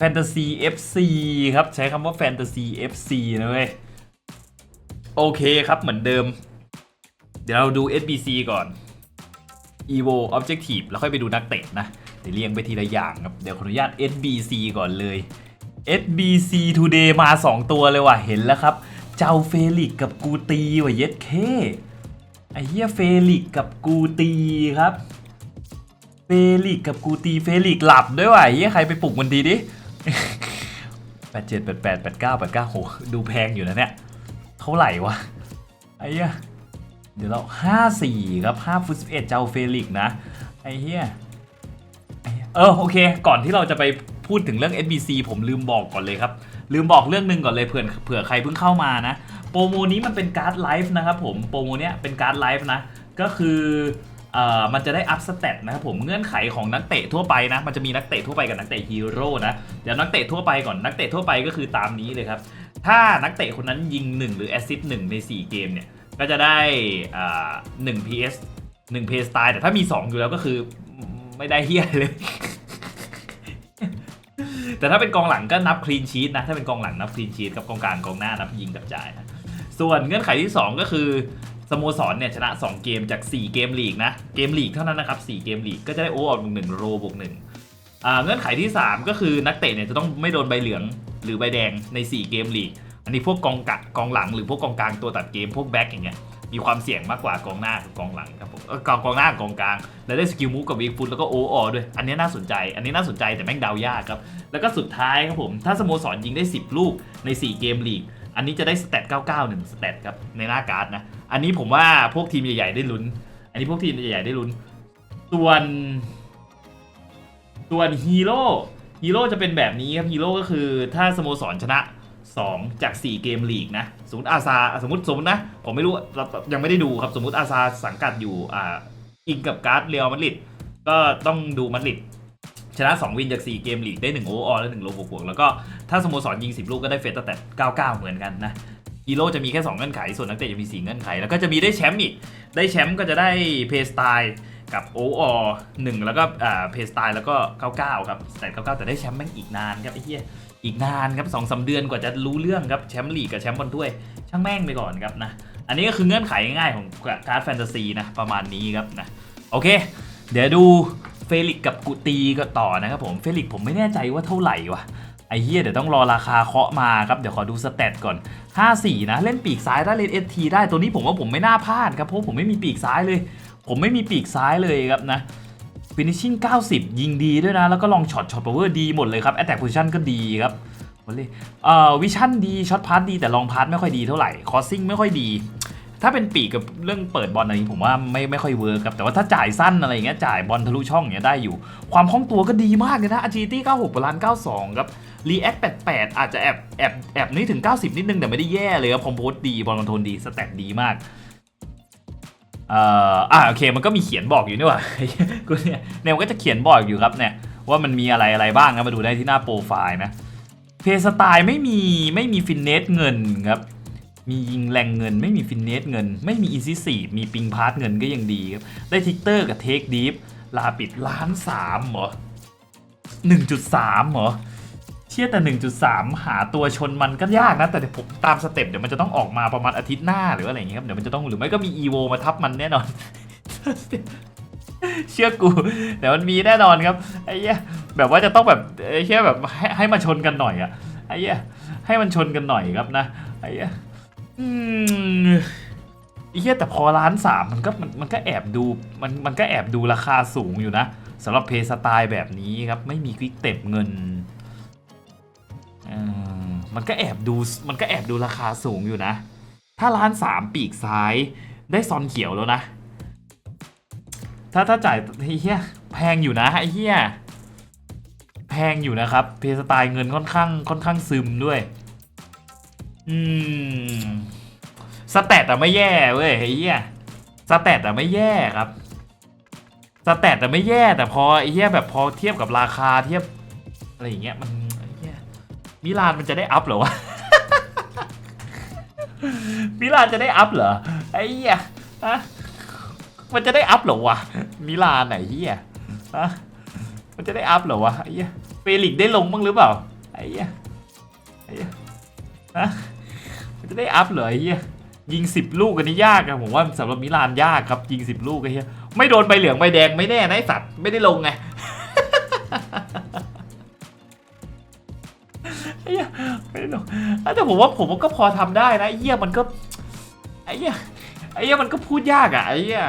Fantasy FC ครับ ใช้คำว่า Fantasy FC นะเว้ย โอเคครับเหมือนเดิม เดี๋ยวเราดู SBC ก่อน Evo Objective แล้วค่อยไปดูนักเตะนะเดี๋ยวเรียงไปทีละอย่างครับ เดี๋ยวขออนุญาต SBC ก่อนเลย SBC Today มา 2 ตัวเลยว่ะ เห็นแล้วครับ เจ้าเฟลิกกับกูตีว่ะเย็ดเคไอ้เหี้ยเฟลิกกับกูตีครับ เฟลิกกับกูตีเฟลิกหลับด้วยว่ะเหี้ยใครไปปลุกมันดีดิ แปดเจ็ดแปดแปดแปดเก้าแปดเก้าโหดูแพงอยู่นะเนี่ย เท่าไหร่วะ ไอ้เหี้ย เดี๋ยวเราห้าสี่ครับห้าฟุตสิบเอ็ดเจ้าเฟลิกนะ ไอ้เหี้ย เออโอเค ก่อนที่เราจะไปพูดถึงเรื่อง SBC ผมลืมบอกก่อนเลยครับ ลืมบอกเรื่องหนึ่งก่อนเลยเผื่อเผื่อใครเพิ่งเข้ามานะ โปรโมนี้มันเป็นการ์ดไลฟ์นะครับผม โปรโมเนี้ยเป็นการ์ดไลฟ์นะ ก็คือ เอ่อมันจะได้อัพสเตตนะครับผมเงื่อนไขของนักเตะทั่วไปนะ มันจะมีนักเตะทั่วไปกับนักเตะฮีโร่นะ เดี๋ยวนักเตะทั่วไปก่อนนักเตะทั่วไปก็คือตามนี้เลยครับ ถ้านักเตะคนนั้นยิง 1 หรือแอสซิสต์1ใน 4 เกมเนี่ย ก็จะได้อ่า1 PS 1 PS style แต่ถ้ามี 2 อยู่แล้วก็คือไม่ได้เฮียเลย แต่ถ้าเป็นกองหลังก็นับคลีนชีตนะ ถ้าเป็นกองหลังนับคลีนชีตกับกองกลางกองหน้านับยิงกับจ่ายนะส่วนเงื่อนไขที่ 2 ก็คือ สโมสรเนี่ยชนะ 2 เกมจาก 4 เกมลีกนะ เกมลีกเท่านั้นนะครับ 4 เกมลีกก็จะได้โอเวอร์บวกหนึ่งโรบวกหนึ่งเงื่อนไขที่ 3 ก็คือนักเตะเนี่ยจะต้องไม่โดนใบเหลืองหรือใบแดงใน 4 เกมลีก อันนี้พวกกองกะกองหลังหรือพวกกองกลางตัวตัดเกมพวกแบ็กอย่างเงี้ยมีความเสี่ยงมากกว่ากองหน้ากับกองหลังครับผมกองกองหน้ากองกลาง แล้วได้สกิลมูฟกับวีฟุตแล้วก็โอออด้วย อันนี้น่าสนใจ อันนี้น่าสนใจแต่แม่งเดายากครับ แล้วก็สุดท้ายครับผม ถ้าสโมสรยิงได้ 10 ลูกใน 4 เกมลีก อันนี้จะได้สเตต99 1 สเตตครับในหน้าการ์ดนะ อันนี้ผมว่าพวกทีมใหญ่ๆได้ลุ้น อันนี้พวกทีมใหญ่ๆได้ลุ้น ส่วน ส่วนฮีโร่ฮีโร่จะเป็นแบบนี้ครับฮีโร่ก็คือถ้าสโมสรชนะ 2 จาก 4 เกมลีกนะ สมมติอาซาสมมติสมมตินะ ผมไม่รู้เรายังไม่ได้ดูครับ สมมติอาซาสังกัดอยู่อ่าอิงกับการ์ดเรียลมาดริดก็ต้องดูมาดริดชนะ 2 วินจาก 4 เกมลีกได้ 1 โอออและ 1 โลบวกๆแล้วก็ถ้าสโมสรยิง 10 ลูกก็ได้เฟสตั้งแต่99เหมือนกันนะ ฮีโร่จะมีแค่ 2 เงื่อนไข ส่วนนักเตะจะมี 4 เงื่อนไข แล้วก็จะมีได้แชมป์อีก ได้แชมป์ก็จะได้เพย์สไตล์กับโอออหนึ่งแล้วก็เพย์สไตล์แล้วก็ 99 ครับสแตท99 แต่ได้แชมป์แม่งอีกนานครับไอ้เหี้ยอีกนานครับสองสามเดือนกว่าจะรู้เรื่องครับแชมป์ลีกกับแชมป์บอลถ้วย ช่างแม่งไปก่อนครับนะอันนี้ก็คือเงื่อนไขง่ายๆของการ์ดแฟนตาซีนะประมาณนี้ครับนะโอเค เดี๋ยวดูเฟลิกกับกุตีก็ต่อนะครับผมเฟลิกผมไม่แน่ใจว่าเท่าไหร่วะ ไอ้เหี้ยเดี๋ยวต้องรอราคาเคาะมาครับ เดี๋ยวขอดูสเตตก่อน 54 นะ เล่นปีกซ้ายได้เล่น ST ได้ตัวนี้ผมว่าผมไม่น่าพลาดครับ เพราะผมไม่มีปีกซ้ายเลย ผมไม่มีปีกซ้ายเลยครับนะ finishing 90 ยิงดีด้วยนะ แล้วก็ลองช็อตช็อตพาวเวอร์ดีหมดเลยครับ attack position ก็ดีครับหมดเลยเออวิชั่นดีช็อตพาร์ตดีแต่ลองพาร์ตไม่ค่อยดีเท่าไหร่คอสซิ่งไม่ค่อยดี ถ้าเป็นปีกกับเรื่องเปิดบอลอะไรนี้ผมว่าไม่ไม่ค่อยเวิร์กครับแต่ว่าถ้าจ่ายสั้นอะไรอย่างเงี้ยจ่ายบอลทะลุช่องอย่างเงี้ยได้อยู่ ความคล่องตัวก็ดีมากเลยนะ agility 96ประมาณ92ครับ react 88 อาจจะแอบแอบแอบนี่ถึง 90 นิดนึงแต่ไม่ได้แย่เลยครับคอมโพสดีบอลคอนโทรลดีสแตทดีมากเอ่ออ่าโอเคมันก็มีเขียนบอกอยู่นี่หว่ากูเนี่ยเนี่ยก็จะเขียนบอกอยู่ครับเนี่ยว่ามันมีอะไรอะไรบ้างนะมาดูได้ที่หน้าโปรไฟล์นะเพสไตล์ไม่มีไม่มีฟินเนสเงินครับ มียิงแรงเงิน ไม่มีฟินเนสเงิน ไม่มีอีซิสีมีปิงพาร์ทเงินก็ยังดีครับ ได้ทิกเตอร์กับเทคดีฟลาปิดล้านสามเหรอหนึ่งจุดสามเหรอเชี่ยแต่ 1.3 หาตัวชนมันก็ยากนะ แต่เดี๋ยวผมตามสเต็ปเดี๋ยวมันจะต้องออกมาประมาณอาทิตย์หน้าหรืออะไรอย่างเงี้ยครับ เดี๋ยวมันจะต้องหรือไม่ก็มี EVO มาทับมันแน่นอน เชื่อกูเดี๋ยวมันมีแน่นอนครับไอ้เหี้ยแบบว่าจะต้องแบบไอ้เชี่ยแบบให้ให้มาชนกันหน่อยอะไอ้เหี้ยให้มันชนกันหน่อยครับนะไอ้เหี้ย อืมไอ้เหี้ยแต่พอล้านสามมันก็มันมันก็แอบดูมันมันก็แอบดูราคาสูงอยู่นะสำหรับเพย์สไตล์แบบนี้ครับ ไม่มีควิกเต็บเงินเออมันก็แอบดูมันก็แอบดูราคาสูงอยู่นะ ถ้าร้านสามปีกซ้ายได้ซอนเขียวแล้วนะ ถ้าถ้าจ่ายไอ้เหี้ยแพงอยู่นะไอ้เหี้ยแพงอยู่นะครับ เพสไตล์เงินค่อนข้างค่อนข้างซึมด้วย อืม สแตทอะไม่แย่เว้ยไอ้เหี้ยสแตทอะไม่แย่ครับ สแตทอะไม่แย่แต่พอไอ้เหี้ยแบบพอเทียบกับราคาเทียบ อะไรอย่างเงี้ยมันไอ้เหี้ยมิลานมันจะได้อัพเหรอวะ มิลานจะได้อัพเหรอไอ้เหี้ยฮะมันจะได้อัพเหรอวะ มิลานไหนเหี้ยฮะมันจะได้อัพเหรอวะไอ้เหี้ยเฟลิกได้ลงบ้างหรือเปล่าไอ้เหี้ยไอ้เหี้ยฮะ จะได้อัพเหรอไอ้เหี้ยยิงสิบลูกอันนี้ยากอะผมว่าสำหรับมิลานยากครับยิงสิบลูกไอ้เหี้ยไม่โดนใบเหลืองใบแดงไม่แน่นะไอ้สัตว์ไม่ได้ลงไงไอ้เหี้ยไม่ได้ลงแต่ผมว่าผมก็พอทำได้นะไอ้เหี้ยมันก็ไอ้เหี้ยไอ้เหี้ยมันก็พูดยากอะไอ้เหี้ย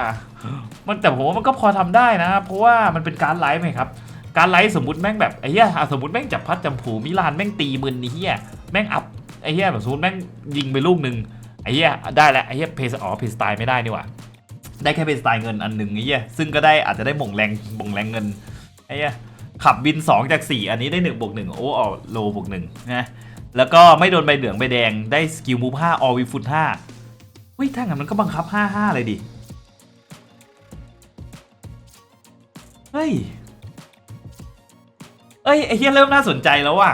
มันแต่ผมว่ามันก็พอทำได้นะ เพราะว่ามันเป็นการไลฟ์ไหมครับการไลฟ์สมมติแม่งแบบไอ้เหี้ยสมมติแม่งจับพัดจำผูมิลานแม่งตีมึนไอ้เหี้ยแม่งอัพ ไอ้เหี้ยแบบสมมติแม่งยิงไปลูกหนึ่งไอ้เหี้ยได้แล้วไอ้เหี้ยเพสอ๋อเพสไตล์ไม่ได้นี่หว่าได้แค่เพสไตล์เงินอันหนึ่งไอ้เหี้ยซึ่งก็ได้อาจจะได้หม่งแรงหม่งแรงเงินไอ้เหี้ยขับบิน 2 จาก 4 อันนี้ได้1บวก1โอ้ออโลบวก1นะแล้วก็ไม่โดนใบเหลืองใบแดงได้สกิลมูฟ5ออวิฟุต5เฮ้ยถ้างั้นมันก็บังคับ 5-5 เลยดิ เฮ้ย เอ้ยไอ้เฮียเริ่มน่าสนใจแล้วว่ะ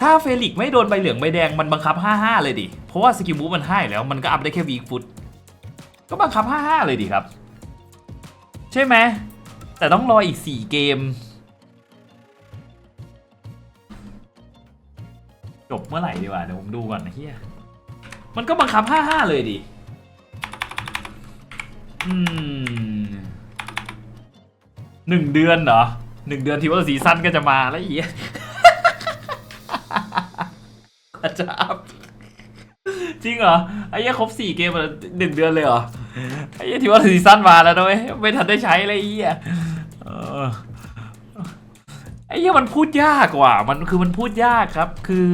ถ้าเฟลิกไม่โดนใบเหลืองใบแดงมันบังคับ 5-5 เลยดิ เพราะว่าสกิลมูฟมันให้แล้วมันก็อัพได้แค่วีฟุต ก็บังคับ 5-5 เลยดิครับ ใช่ไหม แต่ต้องรออีก 4 เกม จบเมื่อไหร่ดีกว่าเดี๋ยวผมดูก่อนนะเฮียมันก็บังคับ 5-5 เลยดิ อืมหนึ่งเดือนเหรอหนึ่งเดือนที่ว่าซีซั่นก็จะมาแล้วไอเหี้ย อาจารย์จริงเหรอไอ้เหี้ยครบสี่เกมมาหนึ่งเดือนเลยเหรอไอ้เหี้ยที่ว่าซีซั่นมาแล้วนะเว้ยไม่ทันได้ใช้เลยไอ้เหี้ยเออไอ้เหี้ยมันพูดยากกว่า มันคือมันพูดยากครับ คือ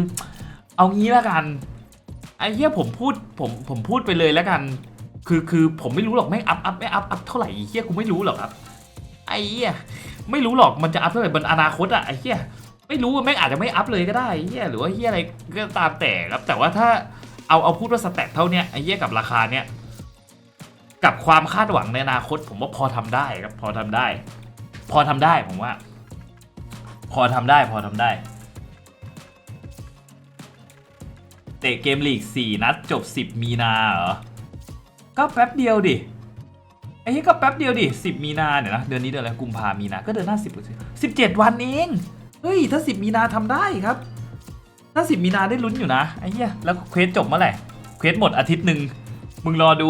เอางี้ละกันไอ้เหี้ยผมพูดผมผมพูดไปเลยแล้วกัน คือคือผมไม่รู้หรอกไม่งอัพอัพไม่อัพอัพเท่าไหร่ไอ้เหี้ยกูไม่รู้หรอกครับ ไอ้เหี้ยไม่รู้หรอกมันจะอัพเท่าไหร่บนอนาคตอะไอ้เหี้ย ไม่รู้แม่งอาจจะไม่อัพเลยก็ได้เหี้ยหรือว่าเหี้ยอะไรก็ตามแต่ครับ แต่ว่าถ้าเอาเอาพูดว่าสแตทเท่าเนี้ยไอ้เหี้ยกับราคาเนี้ยกับความคาดหวังในอนาคต ผมว่าพอทำได้ครับ พอทำได้ พอทำได้ผมว่า พอทำได้พอทำได้เตะเกมลีก 4 นัดจบ 10 มีนาเหรอ ก็แป๊บเดียวดิไอ้เหี้ยก็แป๊บเดียวดิ 10 มีนาเนี่ยนะ เดือนนี้เดือนอะไรกุมภามีนา ก็เดือนหน้า10 17 วันเอง เฮ้ย ถ้า 10 มีนาทำได้ครับ ถ้า 10 มีนาได้ลุ้นอยู่นะไอ้เหี้ยแล้วเควสจบเมื่อไหร่เควสหมดอาทิตย์หนึ่งมึงรอดู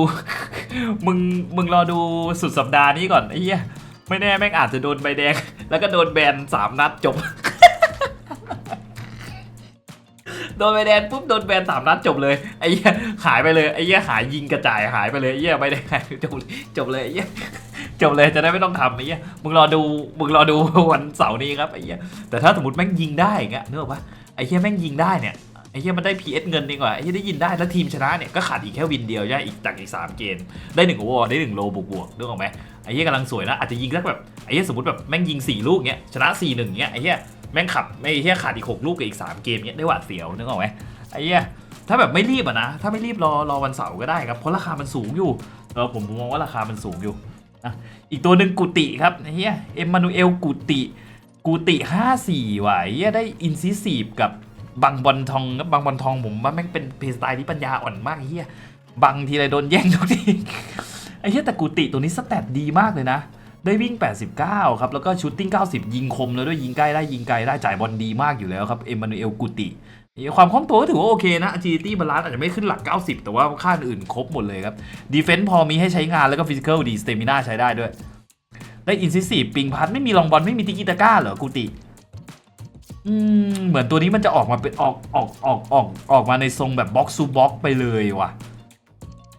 มึงมึงรอดูสุดสัปดาห์นี้ก่อนไอ้เหี้ยไม่แน่แม่งอาจจะโดนใบแดง แล้วก็โดนแบนสามนัดจบ โดนใบแดงปุ๊บโดนแบนสามนัดจบเลยไอ้เหี้ยหายไปเลยไอ้เหี้ยหายยิงกระจายหายไปเลยไอ้เหี้ยไม่ได้หายจบจบเลยไอ้เหี้ย จบเลยจะได้ไม่ต้องทำไอ้เหี้ยมึงรอดูมึงรอดูวันเสาร์นี้ครับไอ้เหี้ยแต่ถ้าสมมติแม่งยิงได้อย่างเงี้ยนึกออกปะไอ้เหี้ยแม่งยิงได้เนี่ยไอ้เหี้ยมันได้ PS เงินดีกว่าไอ้เหี้ยได้ยินได้แล้วทีมชนะเนี่ยก็ขาดอีกแค่วินเดียวใช่ไหมอีกจากอีกสามเกมได้หนึ่งโอเวอร์ได้หนึ่งโลบวกบวกนึกออกไหมไอ้เหี้ยกำลังสวยนะอาจจะยิงสักแบบไอ้เหี้ยสมมติแบบแม่งยิงสี่ลูกเงี้ยชนะสี่หนึ่งเงี้ยไอ้เหี้ยแม่งขับไม่เหี้ยขาดอีกหกลูกกับอีกสามเกมเงี้ยได้หวาดเสียวนึกออกไหมไอ้เหี้ยถ้าแบบไม่รีบอะนะถ้าไม่รีบรอรอวันเสาร์ก็ได้ครับเพราะราคามันสูงอยู่เออผมมองว่าราคามันสูงอยู่ อีกตัวหนึ่งกุติครับไอ้เหี้ยเอ็มมานูเอลกุติ กุติ54ว่ะไอ้เหี้ยได้อินซิซีฟกับบังบอลทองครับบังบอลทองผมว่าแม่งเป็นเพลย์สไตล์ที่ปัญญาอ่อนมากไอ้เหี้ยบังทีไรโดนแย่งทุกทีไอ้เหี้ยแต่กุติตัวนี้สแตทดีมากเลยนะ ได้วิ่ง 89 ครับ แล้วก็ชูตติ้ง 90 ยิงคมแล้วด้วยยิงใกล้ได้ยิงไกลได้จ่ายบอลดีมากอยู่แล้วครับ เอ็มมานูเอลกุติ ความคล่องตัวก็ถือว่าโอเคนะ agility balance อาจจะไม่ขึ้นหลัก 90 แต่ว่าค่าอื่นครบหมดเลยครับ defense พอมีให้ใช้งานแล้วก็ physical ดี stamina ใช้ได้ด้วย ได้ incisive ปิงพัดไม่มีลองบอลไม่มีติกิตาก้าเหรอกุติอืมเหมือนตัวนี้มันจะออกมาเป็นออกออกออกออกออกมาในทรงแบบ box to box ไปเลยว่ะ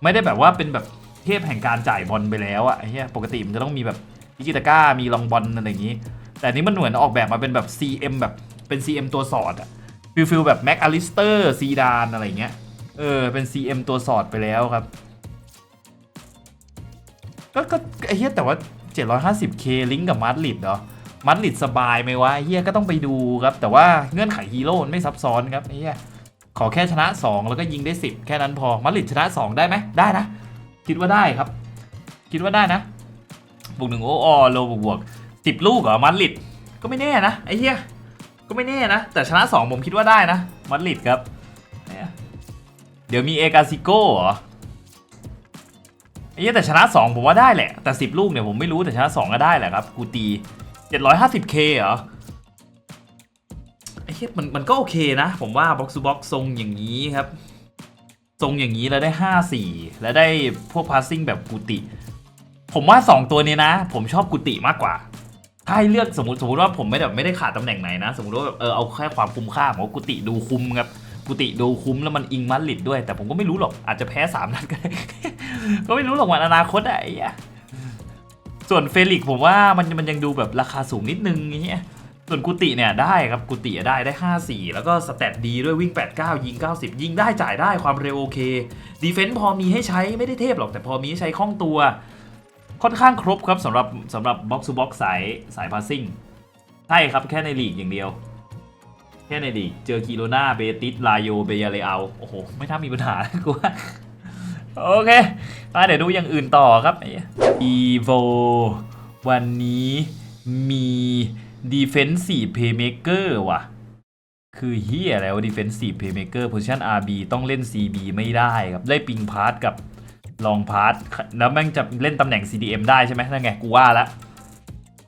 ไม่ได้แบบว่าเป็นแบบเทพแห่งการจ่ายบอลไปแล้วอะไอ้เหี้ยปกติมันจะต้องมีแบบติกิตาก้ามีลองบอลอะไรอย่างนี้ แต่นนี้มันเหมือนออกแบบมาเป็นแบบ CM แบบเป็น CM ตัวสอดอะ ฟิลฟิลแบบแม็กอลิสเตอร์ซีดานอะไรเงี้ย เออ เป็น CM ตัวสอดไปแล้วครับ ก็ก็ไอ้เหี้ยแต่ว่า 750k ลิงก์กับมาดริดเหรอมาดริดสบายไหมวะไอ้เหี้ยก็ต้องไปดูครับ แต่ว่าเงื่อนไขฮีโร่ไม่ซับซ้อนครับไอ้เหี้ยขอแค่ชนะ 2 แล้วก็ยิงได้ 10 แค่นั้นพอมาดริดชนะ 2 ได้ไหมได้นะ คิดว่าได้ครับ คิดว่าได้นะบวกหนึ่งโอ้อโลบวกบวกสิบลูกเหรอมาดริดก็ไม่แน่นะไอ้เหี้ย ก็ไม่แน่นะ แต่ชนะ 2 ผมคิดว่าได้นะมาดริดครับ เดี๋ยวมีเอกาซิโก้เหรอไอ้ยแต่ชนะ 2 ผมว่าได้แหละ แต่ 10 ลูกเนี่ยผมไม่รู้แต่ชนะ 2 ก็ได้แหละครับกูตี 750k เหรอไอ้เหี้ยมันมันก็โอเคนะ ผมว่าบ็อกซ์บ็อกซ์ทรงอย่างนี้ครับ ทรงอย่างนี้แล้วได้ 5 4 แล้วได้พวกพาสซิ่งแบบกุติ ผมว่า 2 ตัวนี้นะ ผมชอบกุติมากกว่า ถ้าให้เลือกสมมติสมมติว่าผมไม่แบบไม่ได้ขาดตำแหน่งไหนนะ สมมติว่าแบบเออเอาแค่ความคุ้มค่าผมว่ากุติดูคุ้มครับกุติดูคุ้มแล้วมันอิงมาดริดด้วย แต่ผมก็ไม่รู้หรอกอาจจะแพ้สามนัดก็ได้ก็ไม่รู้หรอกวันอนาคตอะไอ้เหี้ยส่วนเฟลิกผมว่ามันมันยังดูแบบราคาสูงนิดนึงอย่างเงี้ยส่วนกุติเนี่ยได้ครับกุติได้ได้ 5 4 แล้วก็สเตตดีด้วยวิ่ง 8 9 ยิง 90 ยิงได้จ่ายได้ความเร็วโอเคดีเฟนต์พอมีให้ใช้ไม่ได้เทพหรอกแต่พอมีให้ใช้คล่องตัว ค่อนข้างครบครับสำหรับสำหรับบ็อกซ์บ็อกสายสายพาสซิ่งใช่ครับแค่ในลีกอย่างเดียว แค่ในลีกเจอกิโลนาเบติสลาโยเบยาเลอาโอ้โห ไม่น่ามีปัญหากูว่าโอเคมาเดี๋ยวดูอย่างอื่นต่อครับอีโววันนี้มี Defensive Playmaker ว่ะ คือเฮียอะไรวะ Defensive Playmaker Position RB ต้องเล่น CB ไม่ได้ครับ ได้ปิงพาร์ทกับ ลองพาร์ทแล้วแม่งจะเล่นตำแหน่ง CDM ได้ใช่ไหมนั่นไงกูว่าละ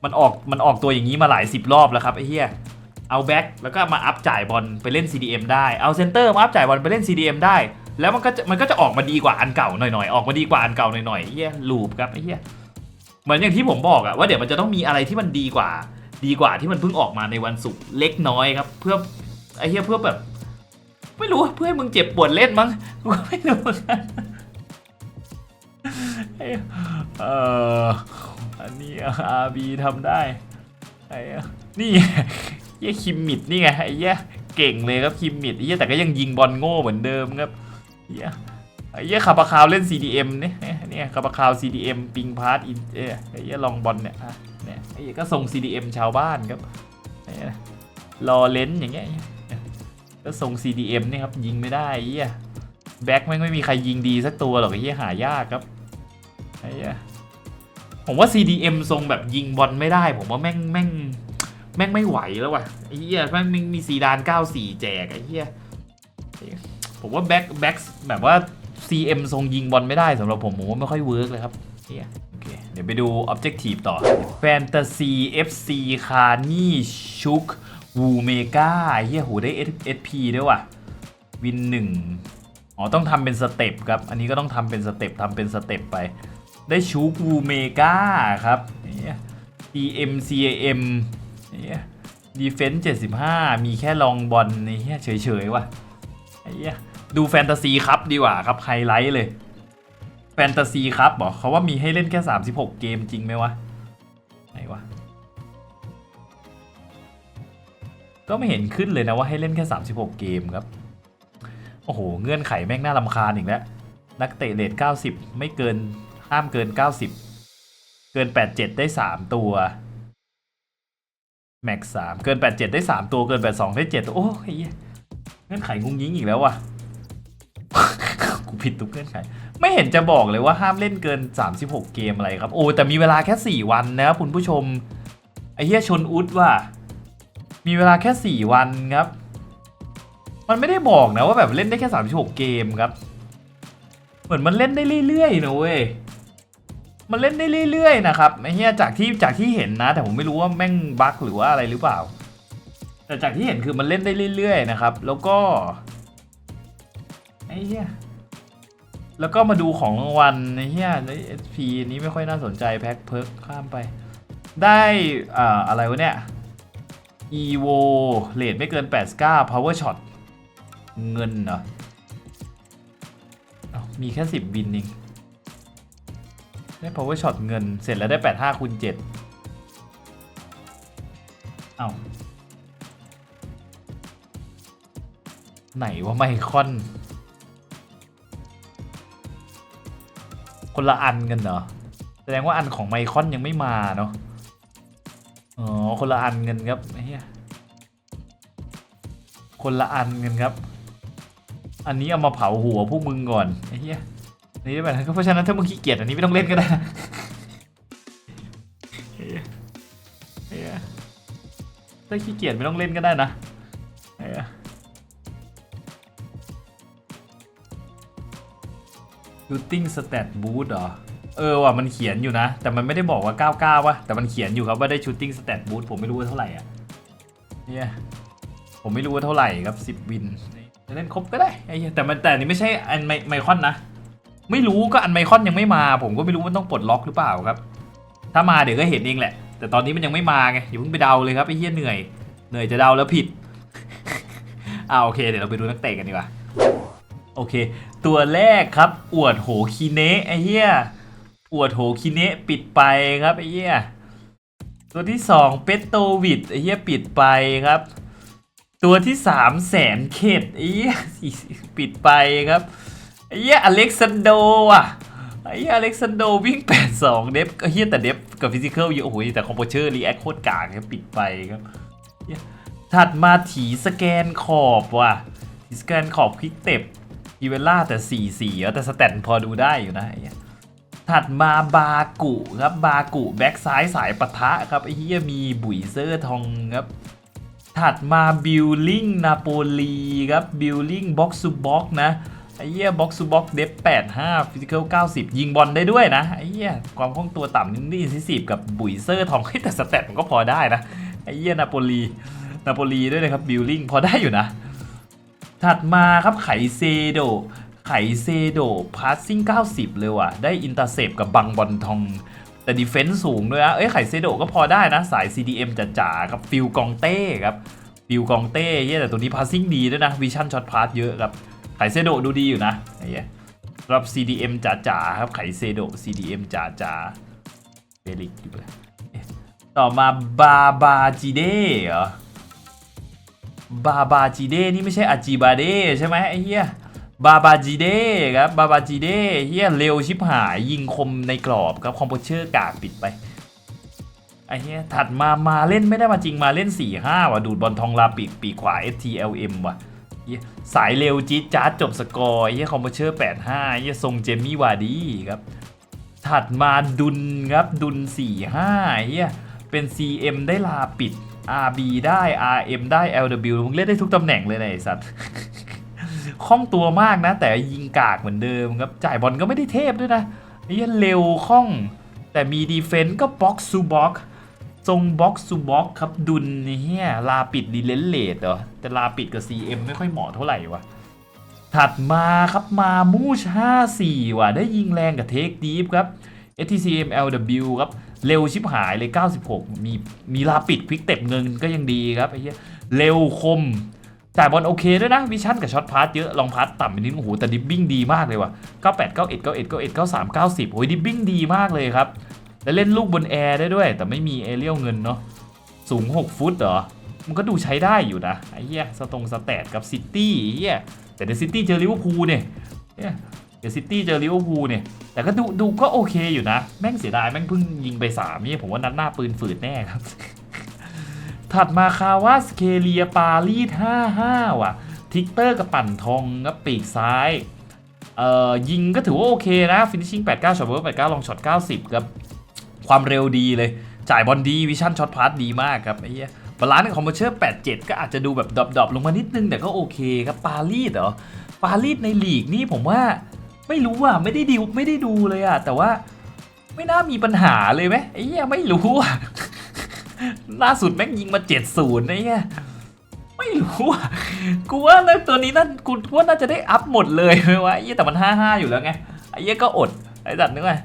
มันออกมันออกตัวอย่างนี้มาหลายสิบรอบแล้วครับไอ้เฮียเอาแบ็คแล้วก็มาอัพจ่ายบอลไปเล่น CDM ได้เอาเซนเตอร์มาอัพจ่ายบอลไปเล่น CDM ได้ แล้วมันก็จะมันก็จะออกมาดีกว่าอันเก่าหน่อยๆ ออกมาดีกว่าอันเก่าหน่อยๆไอ้เฮียลูปครับไอ้เฮียเหมือนอย่างที่ผมบอกอะว่าเดี๋ยวมันจะต้องมีอะไรที่มันดีกว่า ดีกว่าที่มันเพิ่งออกมาในวันศุกร์เล็กน้อยครับเพื่อไอ้เหี้ยเพื่อแบบ ไม่รู้เพื่อให้มึงเจ็บปวดเล่นมั้งกูก็ไม่รู้ เหมือนกันไอ้เอ่ออันนี้อาร์บีทำได้ไอ้นี่เหี้ยคิมมิดนี่ไงไอ้เหี้ยเก่งเลยครับคิมมิดไอ้เหี้ยแต่ก็ยังยิงบอลโง่เหมือนเดิมครับเหี้ยไอ้เหี้ยคาบาคาวเล่น CDM เนี่ยเนี่ยคาบาคาว CDM ปิงพาร์ตอินเอ้ยไอ้เหี้ยลองบอลเนี่ยอะเนี่ยไอ้ก็ส่ง CDM ชาวบ้านครับเนี่ยรอเลนส์อย่างเงี้ยก็ส่ง CDM นี่ยครับยิงไม่ได้ไอ้เหี้ยแบ็คแม่งไม่มีใครยิงดีสักตัวหรอกไอ้เหี้ยหายากครับ ไอ้เหี้ยผมว่า CDM ทรงแบบยิงบอลไม่ได้ ผมว่าแม่งแม่งแม่งไม่ไหวแล้วว่ะไอ้เหี้ยแม่งมีมีซีดาน 94 แจกไอ้เหี้ยผมว่าแบ็คแบ็คแบบว่า CM ทรงยิงบอลไม่ได้สำหรับผมผมว่าไม่ค่อยเวิร์กเลยครับเหี้ยโอเคเดี๋ยวไปดู Objective ต่อ Fantasy FC คานี่ชุกวูเมกาเฮียโหได้ SP ด้วยว่ะ วินหนึ่งอ๋อต้องทำเป็นสเต็ปครับ อันนี้ก็ต้องทำเป็นสเต็ปทำเป็นสเต็ปไป ได้ชูกวูเมกาครับเฮีย TM CAM เฮีย Defense 75 มีแค่ลองบอลในเฮียเฉยๆว่ะไอ้เฮียดูแฟนตาซีครับดีกว่าครับไฮไลท์เลย แฟนตาซีครับบอกเขาว่ามีให้เล่นแค่ 36 เกมจริงไหมวะ ไหนวะ ก็ไม่เห็นขึ้นเลยนะว่าให้เล่นแค่ 36 เกมครับ โอ้โห เงื่อนไขแม่งน่ารำคาญอีกแล้ว นักเตะเลท90 ไม่เกิน ห้ามเกิน 90 เกิน 87 ได้ 3 ตัว แม็กสามเกิน 87 ได้ 3 ตัวเกิน 82 ได้7ตัวโอ้ยเฮียเงื่อนไขงุ้งยิงอีกแล้วว่ะกูผิดทุกเงื่อนไข ไม่เห็นจะบอกเลยว่าห้ามเล่นเกิน 36 เกมอะไรครับ โอ้แต่มีเวลาแค่ 4 วันนะครับคุณผู้ชม ไอ้เหี้ยชนอุดว่ะ มีเวลาแค่ 4 วันครับ มันไม่ได้บอกนะว่าแบบเล่นได้แค่ 36 เกมครับ เหมือนมันเล่นได้เรื่อยๆนะเว้ย มันเล่นได้เรื่อยๆนะครับไอ้เหี้ยจากที่จากที่เห็นนะ แต่ผมไม่รู้ว่าแม่งบั๊กหรือว่าอะไรหรือเปล่า แต่จากที่เห็นคือมันเล่นได้เรื่อยๆนะครับ แล้วก็ไอ้เหี้ยแล้วก็มาดูของรางวัลในเฮียใน SP นี้ไม่ค่อยน่าสนใจแพ็คเพิร์กข้ามไป ได้อ่าอะไรวะเนี่ย EVO เลทไม่เกิน89 Power Shot เงินเหรออมีแค่ 10 บินเอง ได้ Power Shot เงิน เสร็จแล้วได้ 85คูณ7เอ้า ไหนว่าไมคอน คนละอันกันเหรอ แสดงว่าอันของไมคอนยังไม่มาเนาะ อ๋อ คนละอันเงินครับไอ้เหี้ยคนละอันเงินครับ อันนี้เอามาเผาหัวพวกมึงก่อนไอ้เหี้ย นี่แบบนั้นก็เพราะฉะนั้นถ้ามึงขี้เกียจอันนี้ไม่ต้องเล่นก็ได้นะเฮ้ยเฮ้ยถ้าขี้เกียจไม่ต้องเล่นก็ได้นะเหี้ย shooting stat boost เหรอ เออว่ะมันเขียนอยู่นะ แต่มันไม่ได้บอกว่า 99ว่ะแต่มันเขียนอยู่ครับว่าได้ shooting stat boost ผมไม่รู้ว่าเท่าไหร่อะเนี่ยผมไม่รู้ว่าเท่าไหร่ครับ 10 วินจะเล่นครบก็ได้ไอ้แต่มันแต่นี้ไม่ใช่อันไมไมคอนนะ ไม่รู้ก็อันไมคอนยังไม่มา ผมก็ไม่รู้ว่าต้องปลดล็อกหรือเปล่าครับ ถ้ามาเดี๋ยวก็เห็นเองแหละ แต่ตอนนี้มันยังไม่มาไงอย่าเพิ่งไปเดาเลยครับไอ้เหี้ยเหนื่อยเหนื่อยจะเดาแล้วผิดอ่าโอเคเดี๋ยวเราไปดูนักเตะกันดีกว่าโอเค ตัวแรกครับ อวดโหคีเนะไอ้เหี้ยอวดโหคีเนะปิดไปครับไอ้เหี้ยตัวที่สองเปโตวิดไอ้เหี้ยปิดไปครับ ตัวที่สามแสนเขตไอ้เหี้ยปิดไปครับ ไอ้เหี้ยอเล็กซานโดอะไอ้เหี้ยอเล็กซานโดวิ่ง 82 เดฟไอ้เหี้ยแต่เดฟกับฟิสิกอลเยอะโอ้โหแต่คอมโพเชอร์รีแอคโคตรกากครับปิดไปครับถัดมาถีสแกนขอบว่ะถีสแกนขอบคลิกเต็บอีเวล่าแต่4 4แล้วแต่สแตนพอดูได้อยู่นะไอ้เหี้ยถัดมาบากุครับบากุแบ็กซ้ายสายปะทะครับไอ้เหี้ยมีบุยเซอร์ทองครับถัดมาบิลลิงนาโปลีครับบิลลิงบ็อกซ์บ็อกนะ ไอ้เหี้ยบ็อกซ์ o บ็อกเดฟ85ฟิสิกอล90ยิงบอลได้ด้วยนะ ไอ้เหี้ยความคล่องตัวต่ำนิ่งดีสิบกับบุยเซอร์ทองแต่สเตตมันก็พอได้นะ ไอ้เหี้ยนาโปลีนาโปลีด้วยนะครับบิลลิงพอได้อยู่นะ ถัดมาครับไขเซโดไขเซโดพาสซิ่ง90 เลยว่ะ ได้อินเตอร์เซปกับบังบอลทอง แต่ดีเฟนซ์สูงด้วยนะเอ้ยไขเซโดก็พอได้นะ สาย CDM จ๋าๆกับฟิลกองเต้ครับฟิลกองเต้เฮียแต่ตัวนี้พาสซิ่งดีด้วยนะวิชั่นช็อตพาสเยอะครับ ไขเซโดดูดีอยู่นะไอ้เหี้ยรับ CDM จ๋าๆครับไขเซโด CDM จ๋าๆเบลิกอยู่เลยต่อมาบาบาจิเดเหรอบาบาจีเดนี่ไม่ใช่อาจิบาเดใช่ไหมไอ้เหี้ยบาบาจีเดครับบาบาจีเดเฮียเร็วชิบหายยิงคมในกรอบครับคอมโพเชอร์กากปิดไปไอ้เหี้ยถัดมามาเล่นไม่ได้มาจริงมาเล่น4 5ว่ะดูดบอลทองลาปีกปีกขวา STLM ว่ะ สายเร็วจี๊ดจ๊าดจบสกอร์เฮียคอมโพเชอร์ 85เฮียทรงเจมี่วาร์ดีครับ ถัดมาดุนครับ ดุน 45เฮียเป็น CM ได้ลาปิด RB ได้ RM ได้ LW มึงเล่นได้ทุกตำแหน่งเลยนะไอ้สัตว์คล่องตัวมากนะ แต่ยิงกากเหมือนเดิมครับ จ่ายบอลก็ไม่ได้เทพด้วยนะเหี้ยเร็วคล่อง แต่มีดีเฟนส์ก็บ็อกซูบ็อก ทรงบ็อกซ์ซูบ็อกครับดุลนี่เฮียลาปิดดีเลนเลดเหรอ แต่ลาปิดกับ CM ไม่ค่อยเหมาะเท่าไหร่วะถัดมาครับมามูช54ว่ะ ได้ยิงแรงกับเทคดีฟครับ STCM LW ครับ เร็วชิบหายเลย 96 มีมีลาปิดควิกเต็บเงินก็ยังดีครับไอ้เหี้ยเร็วคมจ่ายบอลโอเคด้วยนะ วิชั่นกับช็อตพาสเยอะ ลองพาสต่ำไปนิดโอ้โหแต่ดิบบิ้งดีมากเลยว่ะ 98 91 91 93 90โอ้ยดิบบิ้งดีมากเลยครับ แล้วเล่นลูกบนแอร์ได้ด้วย แต่ไม่มีเอเรียลเงินเนาะสูง 6 ฟุตเหรอ มันก็ดูใช้ได้อยู่นะไอ้เหี้ยสตรงสแตทกับซิตี้เหี้ยแต่เดซิตี้เจอลิเวอร์พูลเนี่ยเนี่ยเดี๋ยวซิตี้เจอลิเวอร์พูลเนี่ยแต่ก็ดูดูก็โอเคอยู่นะ แม่งเสียดายแม่งเพิ่งยิงไปสามเนี่ยผมว่านัดหน้าปืนฝืดแน่ครับ ถัดมาคาวาสเคเลียปารีส55 ว่ะ ทิกเตอร์กับปั่นทองครับปีกซ้ายเอ่อยิงก็ถือว่าโอเคนะฟินิชชิ่ง89ช็อตเวิร์ก89ลองช็อต90ครับ ความเร็วดีเลย จ่ายบอลดีวิชั่นช็อตพาสดีมากครับไอ้เหี้ยบาลานซ์ในคอมเมอร์เชอร์87 ก็อาจจะดูแบบดรอปๆลงมานิดนึงแต่ก็โอเคครับปารีสเหรอปารีสในลีกนี่ผมว่าไม่รู้อะไม่ได้ดิวไม่ได้ดูเลยอะแต่ว่าไม่น่ามีปัญหาเลยไหมไอ้เหี้ยไม่รู้อะล่าสุดแม่งยิงมา 70ไอ้เหี้ยไม่รู้อะกูว่านะตัวนี้น่ากูว่าน่าจะได้อัพหมดเลยไหมวะไอ้เหี้ยแต่มัน 55 อยู่แล้วไงไอ้เหี้ยก็อดไอ้สัตว์นึกว่า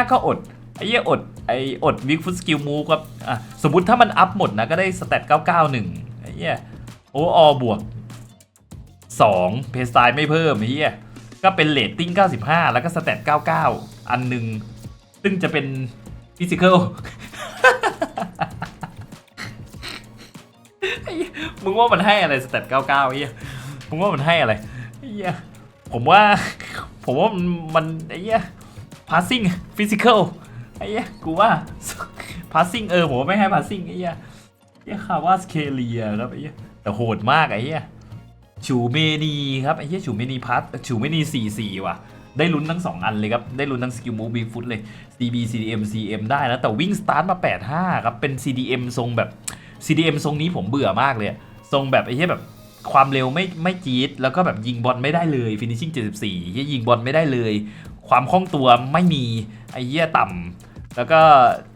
55 ก็อด อ้เหี้ยอดไอ้อดวิกฟุตสกิลมูครับอะสมมติถ้ามันอัพหมดนะก็ได้สเตต991ไอ้เหี้ยโอออบวก 2 เพสไตล์ไม่เพิ่มไอ้เหี้ยก็เป็นเลตติ้ง 95 แล้วก็สเตต99 อันหนึ่งซึ่งจะเป็นฟิสิก a l มึงว่ามันให้อะไรสเตต99เฮียมึงว่ามันให้อะไรเฮียผมว่า ผมว่ามันไอ้เหี้ย passing physical อ้เหี้ยกูว่า passing เออผมไม่ให้ passing ไอ้เหี้ยเหี้ยคาว่าสเคเลียครับไอ้เหี้ยแต่โหดมากไอ้เหี้ยฉูเมนีครับไอ้เหี้ยฉูเมนีพัทฉูเมนีสี่สี่ว่ะ ได้ลุ้นทั้ง 2 อันเลยครับ ได้ลุ้นทั้งสกิลมูฟบีฟุตเลย CB CDM CM ได้นะแต่วิ่งสตาร์ทมา 85 ครับ เป็น CDM ทรงแบบ CDM ทรงนี้ผมเบื่อมากเลยอะทรงแบบไอ้เหี้ยแบบความเร็วไม่ไม่จี๊ดแล้วก็แบบยิงบอลไม่ได้เลย finishing 74เหี้ยยิงบอลไม่ได้เลย ความคล่องตัวไม่มีไอ้เหี้ยต่ำ แล้วก็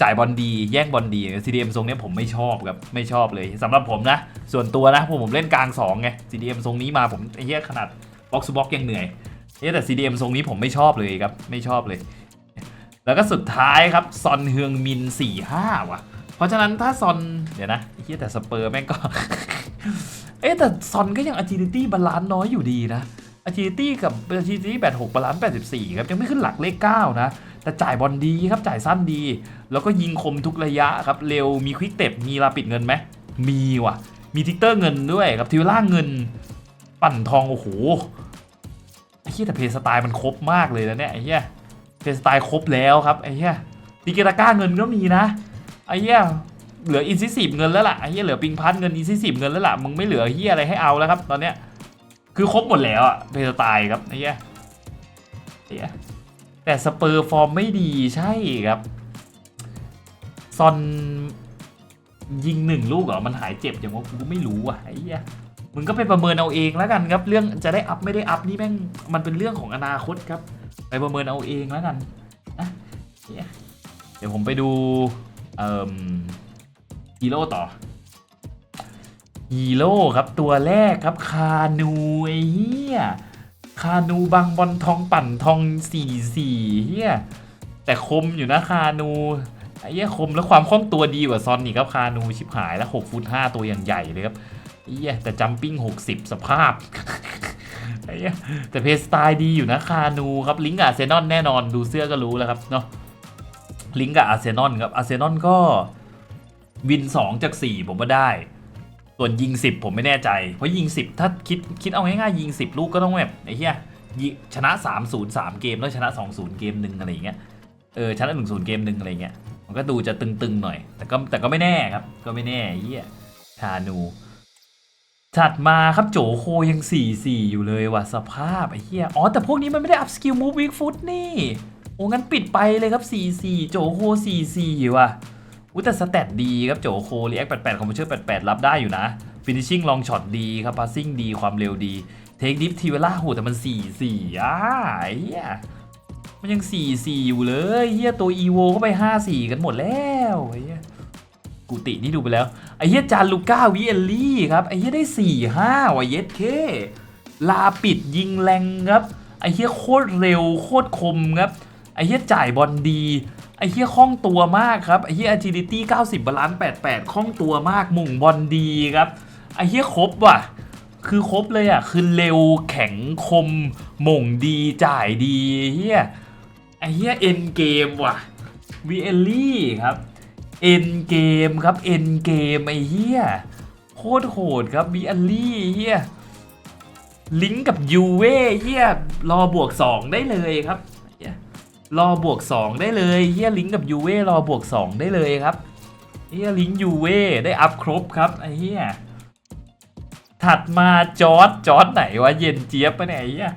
จ่ายบอลดีแย่งบอลดี CDM ทรงนี้ผมไม่ชอบครับไม่ชอบเลยสำหรับผมนะ ส่วนตัวนะผมผมเล่นกลาง2ไง CDM ทรงนี้มาผมไอ้เหี้ยขนาดบ็อกซ์บ็อกยังเหนื่อยเอ้ยแต่ CDM ทรงนี้ผมไม่ชอบเลยครับไม่ชอบเลย แล้วก็สุดท้ายครับซอนเฮืองมิน 45 ว่ะ เพราะฉะนั้นถ้าซอนเดี๋ยวนะไอ้เหี้ยแต่สเปอร์แม่งก็ เอ๊ะแต่ซอนก็ยัง agility บาลานซ์น้อยอยู่ดีนะ agility กับ agility 86บาลานซ์84ครับยังไม่ขึ้นหลักเลข9นะ แต่จ่ายบอลดีครับจ่ายสั้นดี แล้วก็ยิงคมทุกระยะครับเร็วมีควิกเต็บมีลาปิดเงินไหมมีว่ะ มีทิกเตอร์เงินด้วยครับทิวล่าเงิน ปั่นทองโอ้โหไอ้เหี้ยแต่เพย์สไตล์มันครบมากเลยนะเนี่ยไอ้เหี้ยเพย์สไตล์ครบแล้วครับไอ้เหี้ยติเกตาก้าเงินก็มีนะไอ้เหี้ยเหลืออินซิสิบเงินแล้วล่ะไอ้เหี้ยเหลือปิงพันเงินอินซิสิบเงินแล้วล่ะมึงไม่เหลือเหี้ยอะไรให้เอาแล้วครับ ตอนเนี้ยคือครบหมดแล้วอะเพย์สไตล์ครับไอ้เหี้ยไอ้เหี้ย แต่สเปอร์ฟอร์มไม่ดีใช่ครับ ซอนยิงหนึ่งลูกเหรอ มันหายเจ็บอย่างว่ากูไม่รู้อะไอ้เหี้ยมึงก็ไปประเมินเอาเองแล้วกันครับ เรื่องจะได้อัพไม่ได้อัพนี่แม่งมันเป็นเรื่องของอนาคตครับ ไปประเมินเอาเองแล้วกันนะเนี่ยเดี๋ยวผมไปดูเอ่อฮีโร่ต่อฮีโร่ครับตัวแรกครับคานูไอ้เหี้ย คานูบางบอลทองปั่นทองสี่สี่เหี้ยแต่คมอยู่นะคานูไอ้เหี้ยคมแล้วความคล่องตัวดีกว่าซอนอีกครับคานูชิบหายแล้ว6ฟุต5ตัวอย่างใหญ่เลยครับไอ้เหี้ยแต่จัมปิ้ง 60 สภาพไอ้เหี้ยแต่เพย์สไตล์ดีอยู่นะคานูครับลิงก์กับอาร์เซนอลแน่นอนดูเสื้อก็รู้แล้วครับเนาะลิงก์กับอาร์เซนอลครับอาร์เซนอลก็วิน 2 จาก 4 ผมว่าได้ ส่วนยิง 10 ผมไม่แน่ใจ เพราะยิง 10 ถ้าคิดคิดเอาง่ายๆยิง 10 ลูกก็ต้องแบบไอ้เหี้ยชนะ 3 0 3 เกมแล้วชนะ 2 0 เกมหนึ่งอะไรอย่างเงี้ยเออชนะ1 0 เกมหนึ่งอะไรเงี้ยมันก็ดูจะตึงๆหน่อย แต่ก็แต่ก็ไม่แน่ครับ ก็ไม่แน่ไอ้เหี้ยคานูถัดมาครับโจโคยัง 4-4 อยู่เลยว่ะสภาพไอ้เหี้ยอ๋อแต่พวกนี้มันไม่ได้อัพสกิลมูฟวิกฟุตนี่โอ้งั้นปิดไปเลยครับ 4-4 โจโค 4-4 ว่ะ อุ้ยแต่สเตตดีครับโจโครีแอค88คอมพิวเตอร์88 รับได้อยู่นะฟินิชชิ่งลองช็อตดีครับพาสซิ่งดีความเร็วดีเทคดิฟทีเวล่าโหแต่มัน 4-4อะไอ้เหี้ยมันยัง 4-4 อยู่เลยเหี้ยตัวอีโวเข้าไป 5-4 กันหมดแล้วเหี้ยกูตินี่ดูไปแล้วไอ้เหี้ยจานลูก้าวิเอลลี่ครับไอ้เหี้ยได้ 4 5ว่ะเย็ดเคลาปิดยิงแรงครับไอ้เหี้ยโคตรเร็วโคตรคมครับไอ้เหี้ยจ่ายบอลดี ไอ้เหี้ยคล่องตัวมากครับไอ้เหี้ย agility 90บาลานซ์88คล่องตัวมากมุ่งบอลดีครับไอ้เหี้ยครบว่ะ คือครบเลยอะคือเร็วแข็งคมหม่งดีจ่ายดีเฮียไอ้เฮียเอ็นเกมว่ะวิเอลลี่ครับเอ็นเกมครับเอ็นเกมไอ้เฮียโคตรโหดครับวิเอลลี่เฮียลิงก์กับยูเว่เฮียรอบวก 2 ได้เลยครับ รอบวก 2 ได้เลยเฮียลิงกับยูเว่รอบวก 2 ได้เลยครับเฮียลิงยูเว่ได้อัพครบครับไอ้เฮียถัดมาจอร์ดจอร์ดไหนวะเย็นเจี๊ยบปะเนี่ยไอ้เหี้ย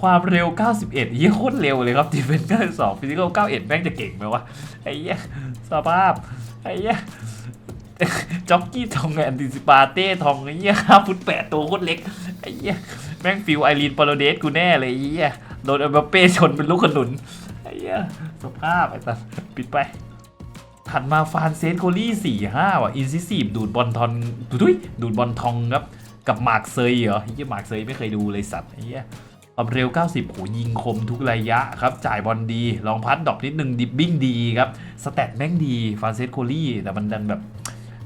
ความเร็ว 91เหี้ยโคตรเร็วเลยครับดีเฟน92ฟิสิกอล91 แม่งจะเก่งไหมวะไอ้เหี้ยสภาพไอ้เหี้ยจ็อกกี้ทองแอนติซิปาเต้ทองไอ้เหี้ยห้าฟุตแปดตัวโคตรเล็กไอ้เหี้ยแม่งฟิวไอรีนปาโลเดสกูแน่เลยไอ้เหี้ยโดนเอเบเป้ชนเป็นลูกขนุน เหี้ยสภาพไอ้สัสปิดไป ถัดมาฟานเซนโคลี่สี่ห้าว่ะอินซิซีฟดูดบอลทอนดูดุยดูดบอลทองครับ กับหมากเซยเหรอไอ้เหี้ยหมากเซยไม่เคยดูเลยสัตว์ไอ้เหี้ยความเร็ว 90โหยิงคมทุกระยะครับ จ่ายบอลดี ลองพัดดอกนิดนึงดิบบิ้งดีครับ สแตทแม่งดีฟานเซสโคลี่ แต่มันดันแบบ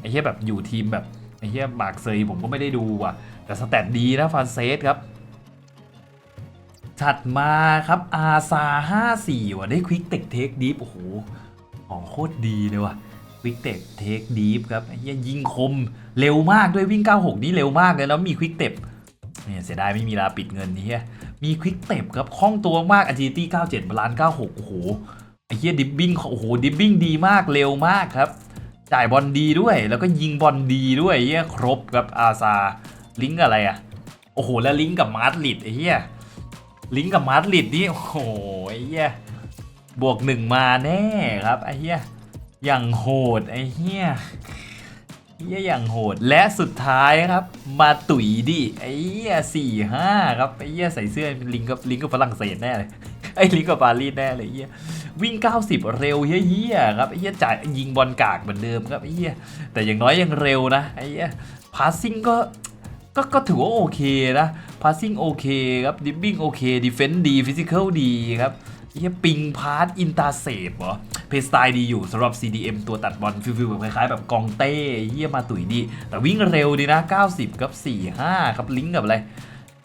ไอ้เหี้ยแบบอยู่ทีมแบบไอ้เหี้ยหมากเซยผมก็ไม่ได้ดูว่ะ แต่สแตทดีนะฟานเซสครับ ถัดมาครับอาซา54ว่ะได้ควิกเต็กเทคดีฟโอ้โหของโคตรดีเลยว่ะควิกเต็กเทคดีฟครับไอ้เฮียยิงคมเร็วมากด้วยวิ่ง 96 นี่เร็วมากเลยแล้วมีควิกเต็บเนี่ยเสียดายไม่มีลาปิดเงินนี่เฮียมีควิกเต็บครับคล่องตัวมาก agility 97บาลานซ์96 โอ้โหไอ้เหี้ยดิบบิ้งโอ้โหดิบบิ้งดีมากเร็วมากครับ จ่ายบอลดีด้วย แล้วก็ยิงบอลดีด้วยเฮียครบครับอาซาลิงก์อะไรอะโอ้โหแล้วลิงก์กับมาร์ลิดไอ้เหี้ย ลิงก์กับมาร์ลิดนี่โอ้โหไอ้เหี้ยบวกหนึ่งมาแน่ครับไอ้เหี้ยอย่างโหดไอ้เหี้ยเหี้ยอย่างโหดและสุดท้ายครับ มาตุ๋ยดิไอ้เหี้ยสี่ห้าครับไอ้เหี้ยใส่เสื้อเป็นลิงก์กับลิงก์กับฝรั่งเศสแน่เลยไอ้ลิงก์กับปารีสแน่เลยเหี้ยวิ่ง 90 เร็วเฮี้ยครับไอ้เหี้ยจ่ายยิงบอลกากเหมือนเดิมครับไอ้เหี้ยแต่อย่างน้อยยังเร็วนะไอ้เหี้ยพาสซิ่งก็ ก็ก็ถือว่าโอเคนะพาสซิ่งโอเคครับดิฟบิ้งโอเคดีเฟนส์ดีฟิสิกอลดีครับไอ้เหี้ยปิงพาสอินตาเซฟเหรอ เพสไตล์ดีอยู่สำหรับ CDM ตัวตัดบอลฟิลฟิลแบบคล้ายๆ แบบกองเต้เหี้ยมาตุ๋ยดี แต่วิ่งเร็วดีนะ 90 กับ 45 ครับลิงก์กับอะไร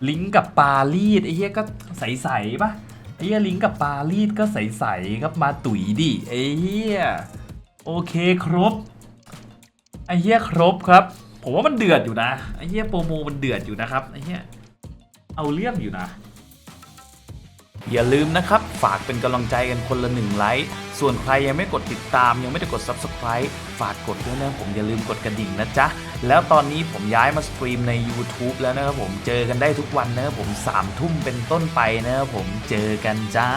ลิงก์กับปารีสไอ้เหี้ยก็ใสๆปะไอ้เหี้ยลิงก์กับปารีสก็ใสๆครับมาตุ๋ยดิไอ้เหี้ยโอเคครบไอ้เหี้ยครบครับ ผมว่ามันเดือดอยู่นะไอ้เหี้ยโปรโมมันเดือดอยู่นะครับไอ้เหี้ยเอาเรื่องอยู่นะ อย่าลืมนะครับ ฝากเป็นกำลังใจกันคนละหนึ่งไลค์ส่วนใครยังไม่กดติดตาม ยังไม่ได้กด Subscribe ฝากกดด้วยนะผมอย่าลืมกดกระดิ่งนะจ๊ะ แล้วตอนนี้ผมย้ายมาสตรีมใน YouTube แล้วนะครับผมเจอกันได้ทุกวันนะครับผม3ทุ่มเป็นต้นไปนะครับผมเจอกันจ้า